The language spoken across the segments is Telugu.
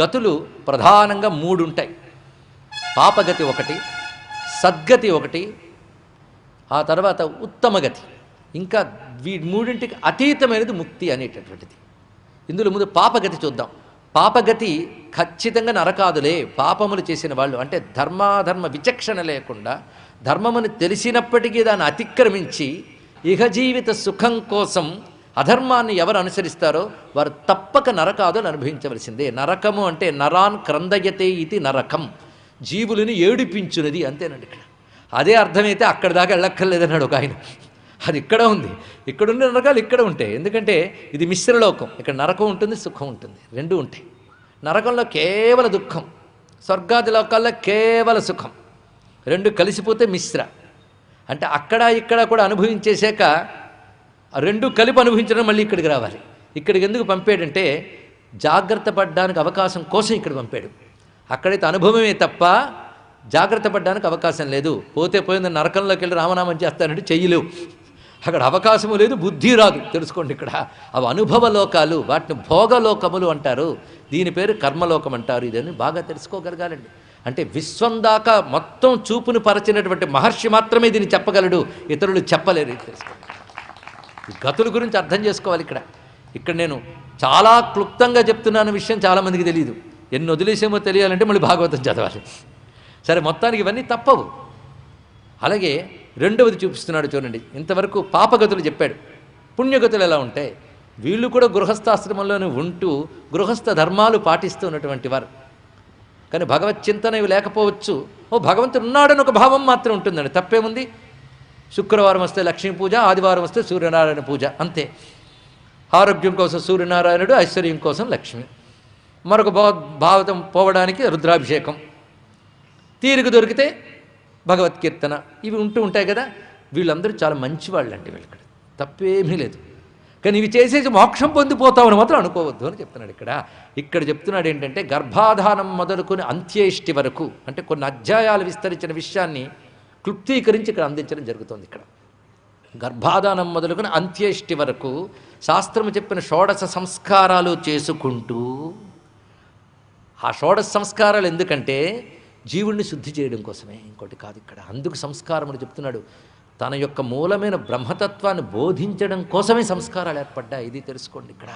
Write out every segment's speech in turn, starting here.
గతులు ప్రధానంగా మూడు ఉంటాయి పాపగతి ఒకటి సద్గతి ఒకటి ఆ తర్వాత ఉత్తమగతి ఇంకా వీ మూడింటికి అతీతమైనది ముక్తి అనేటటువంటిది. ఇందులో ముందు పాపగతి చూద్దాం. పాపగతి ఖచ్చితంగా నరకాదులే. పాపములు చేసిన వాళ్ళు అంటే ధర్మాధర్మ విచక్షణ లేకుండా ధర్మముని తెలిసినప్పటికీ దాన్ని అతిక్రమించి ఇహజీవిత సుఖం కోసం అధర్మాన్ని ఎవరు అనుసరిస్తారో వారు తప్పక నరకాదులు అనుభవించవలసిందే. నరకము అంటే నరాన్ క్రందయతే ఇది నరకం. జీవులను ఏడిపించునది అంతేనండి ఇక్కడ. అదే అర్థమైతే అక్కడి దాకా వెళ్ళక్కర్లేదన్నాడు ఒక ఆయన. అది ఇక్కడ ఉంది. ఇక్కడ ఉండే నరకాలు ఇక్కడ ఉంటాయి ఎందుకంటే ఇది మిశ్రలోకం. ఇక్కడ నరకం ఉంటుంది సుఖం ఉంటుంది. రెండు ఉంటాయి. నరకంలో కేవల దుఃఖం. స్వర్గాది లోకాల్లో కేవల సుఖం. రెండు కలిసిపోతే మిశ్ర. అంటే అక్కడ ఇక్కడ కూడా అనుభవించేశాక రెండు కలిపి అనుభవించడం మళ్ళీ ఇక్కడికి రావాలి. ఇక్కడికి ఎందుకు పంపాడంటే జాగ్రత్త పడ్డానికి అవకాశం కోసం ఇక్కడ పంపాడు. అక్కడైతే అనుభవమే తప్ప జాగ్రత్త పడ్డానికి అవకాశం లేదు. పోతే పోయింది నరకంలోకి వెళ్ళి రామనామం చేస్తానంటే చెయ్యలేవు. అక్కడ అవకాశము లేదు బుద్ధి రాదు. తెలుసుకోండి ఇక్కడ. అవి అనుభవ లోకాలు వాటిని భోగలోకములు అంటారు. దీని పేరు కర్మలోకం అంటారు. ఇదని బాగా తెలుసుకోగలగాలండి. అంటే విశ్వం దాకా మొత్తం చూపును పరచినటువంటి మహర్షి మాత్రమే దీన్ని చెప్పగలడు. ఇతరులు చెప్పలేరు. తెలుసుకోండి. గతుల గురించి అర్థం చేసుకోవాలి ఇక్కడ. ఇక్కడ నేను చాలా క్లుప్తంగా చెప్తున్నాను విషయం చాలామందికి తెలియదు ఎన్ని వదిలేసేమో తెలియాలంటే మళ్ళీ భాగవతం చదవాలి. సరే మొత్తానికి ఇవన్నీ తప్పవు. అలాగే రెండవది చూపిస్తున్నాడు చూడండి. ఇంతవరకు పాపగతులు చెప్పాడు. పుణ్యగతులు ఎలా ఉంటాయి? వీళ్ళు కూడా గృహస్థాశ్రమంలోనే ఉంటూ గృహస్థ ధర్మాలు పాటిస్తూ ఉన్నటువంటి వారు. కానీ భగవత్ చింతన ఇవి లేకపోవచ్చు. ఓ భగవంతుడు ఉన్నాడని ఒక భావం మాత్రం ఉంటుందండి. తప్పేముంది? శుక్రవారం వస్తే లక్ష్మీ పూజ ఆదివారం వస్తే సూర్యనారాయణ పూజ అంతే. ఆరోగ్యం కోసం సూర్యనారాయణుడు ఐశ్వర్యం కోసం లక్ష్మి. మరొక భావ భావతం పోవడానికి రుద్రాభిషేకం. తీరిక దొరికితే భగవద్కీర్తన ఇవి ఉంటూ ఉంటాయి కదా వీళ్ళందరూ చాలా మంచివాళ్ళు అండి వీళ్ళు ఇక్కడ తప్పేమీ లేదు. కానీ ఇవి చేసేసి మోక్షం పొందిపోతామని మాత్రం అనుకోవద్దు అని చెప్తున్నాడు ఇక్కడ. ఇక్కడ చెప్తున్నాడు ఏంటంటే గర్భాధానం మొదలుకొని అంత్యేష్టి వరకు అంటే కొన్ని అధ్యాయాలు విస్తరించిన విషయాన్ని క్లుప్తీకరించి ఇక్కడ అందించడం జరుగుతుంది ఇక్కడ. గర్భాధానం మొదలుకొని అంత్యేష్టి వరకు శాస్త్రము చెప్పిన షోడశ సంస్కారాలు చేసుకుంటూ ఆ షోడశ సంస్కారాలు ఎందుకంటే జీవుణ్ణి శుద్ధి చేయడం కోసమే ఇంకోటి కాదు ఇక్కడ. అందుకు సంస్కారములు చెప్తున్నాడు. తన యొక్క మూలమైన బ్రహ్మతత్వాన్ని బోధించడం కోసమే సంస్కారాలు ఏర్పడ్డాయి. ఇది తెలుసుకోండి ఇక్కడ.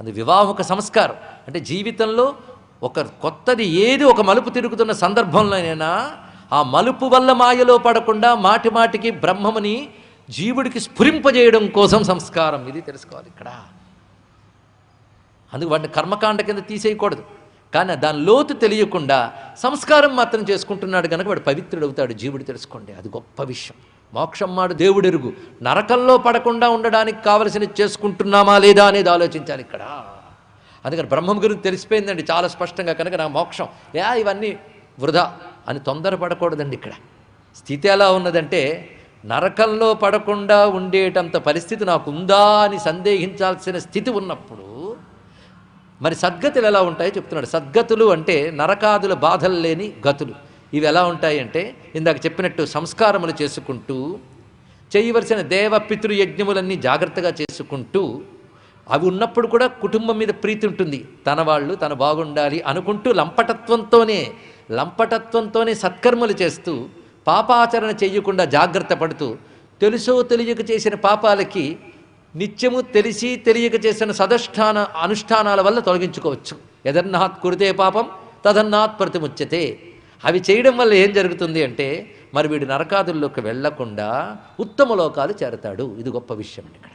అది వివాహక సంస్కారం. అంటే జీవితంలో ఒక కొత్తది ఏది ఒక మలుపు తిరుగుతున్న సందర్భంలోనైనా ఆ మలుపు వల్ల మాయలో పడకుండా మాటి మాటికి బ్రహ్మముని జీవుడికి స్ఫురింపజేయడం కోసం సంస్కారం. ఇది తెలుసుకోవాలి ఇక్కడ. అందుకు వాటిని కర్మకాండ కింద తీసేయకూడదు. కానీ దాని లోతు తెలియకుండా సంస్కారం మాత్రం చేసుకుంటున్నాడు కనుక వాడు పవిత్రుడు అవుతాడు జీవుడు తెలుసుకోండి అది గొప్ప విషయం. మోక్షం మాడు దేవుడెరుగు. నరకంలో పడకుండా ఉండడానికి కావలసిన చేసుకుంటున్నామా లేదా అనేది ఆలోచించాలి ఇక్కడ. అందుకని బ్రహ్మం గురించి తెలిసిపోయిందండి చాలా స్పష్టంగా. కనుక నా మోక్షం. యా ఇవన్నీ వృధా. అని తొందరపడకూడదండి ఇక్కడ. స్థితి ఎలా ఉన్నదంటే నరకంలో పడకుండా ఉండేటంత పరిస్థితి నాకు ఉందా అని సందేహించాల్సిన స్థితి ఉన్నప్పుడు మరి సద్గతులు ఎలా ఉంటాయో చెప్తున్నాడు. సద్గతులు అంటే నరకాదుల బాధలు లేని గతులు. ఇవి ఎలా ఉంటాయి అంటే ఇందాక చెప్పినట్టు సంస్కారములు చేసుకుంటూ చేయవలసిన దేవ యజ్ఞములన్నీ జాగ్రత్తగా చేసుకుంటూ అవి ఉన్నప్పుడు కూడా కుటుంబం మీద ప్రీతి ఉంటుంది. తన వాళ్ళు తను బాగుండాలి అనుకుంటూ లంపటత్వంతోనే లంపటత్వంతోనే సత్కర్మలు చేస్తూ పాపాచరణ చేయకుండా జాగ్రత్త పడుతూ తెలుసో తెలియక చేసిన పాపాలకి నిత్యము తెలిసి తెలియక చేసిన సదష్టాన అనుష్ఠానాల వల్ల తొలగించుకోవచ్చు. ఎదన్నాత్ కురితే పాపం తదన్నాత్ ప్రతిముచ్యతే. అవి చేయడం వల్ల ఏం జరుగుతుంది అంటే మరి వీడు నరకాదుల్లోకి వెళ్ళకుండా ఉత్తమ లోకాలు చేరతాడు. ఇది గొప్ప విషయం ఇక్కడ.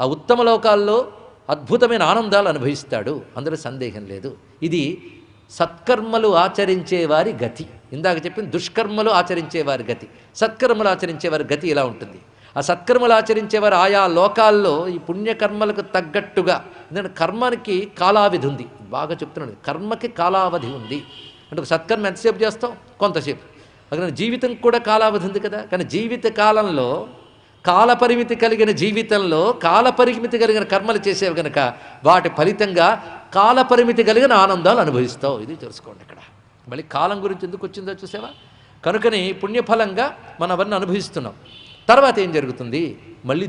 ఆ ఉత్తమ లోకాల్లో అద్భుతమైన ఆనందాలు అనుభవిస్తాడు. అందులో సందేహం లేదు. ఇది సత్కర్మలు ఆచరించేవారి గతి. ఇందాక చెప్పిన దుష్కర్మలు ఆచరించేవారి గతి. సత్కర్మలు ఆచరించే వారి గతి ఇలా ఉంటుంది. ఆ సత్కర్మలు ఆచరించేవారు ఆయా లోకాల్లో ఈ పుణ్యకర్మలకు తగ్గట్టుగా ఎందుకంటే కర్మకి కాలావిధి ఉంది. బాగా చెప్తున్నాడు కర్మకి కాలావధి ఉంది. అంటే సత్కర్మ ఎంతసేపు చేస్తాం కొంతసేపు. అక్కడ జీవితం కూడా కాలావధి ఉంది కదా. కానీ జీవిత కాలంలో కాలపరిమితి కలిగిన జీవితంలో కాలపరిమితి కలిగిన కర్మలు చేసేవి కనుక వాటి ఫలితంగా కాలపరిమితి కలిగిన ఆనందాలు అనుభవిస్తావు. ఇది తెలుసుకోండి ఇక్కడ. మళ్ళీ కాలం గురించి ఎందుకు వచ్చిందో చూసావా? కనుకని పుణ్యఫలంగా మనం అవన్నీ అనుభవిస్తున్నాం. తర్వాత ఏం జరుగుతుంది? మళ్ళీ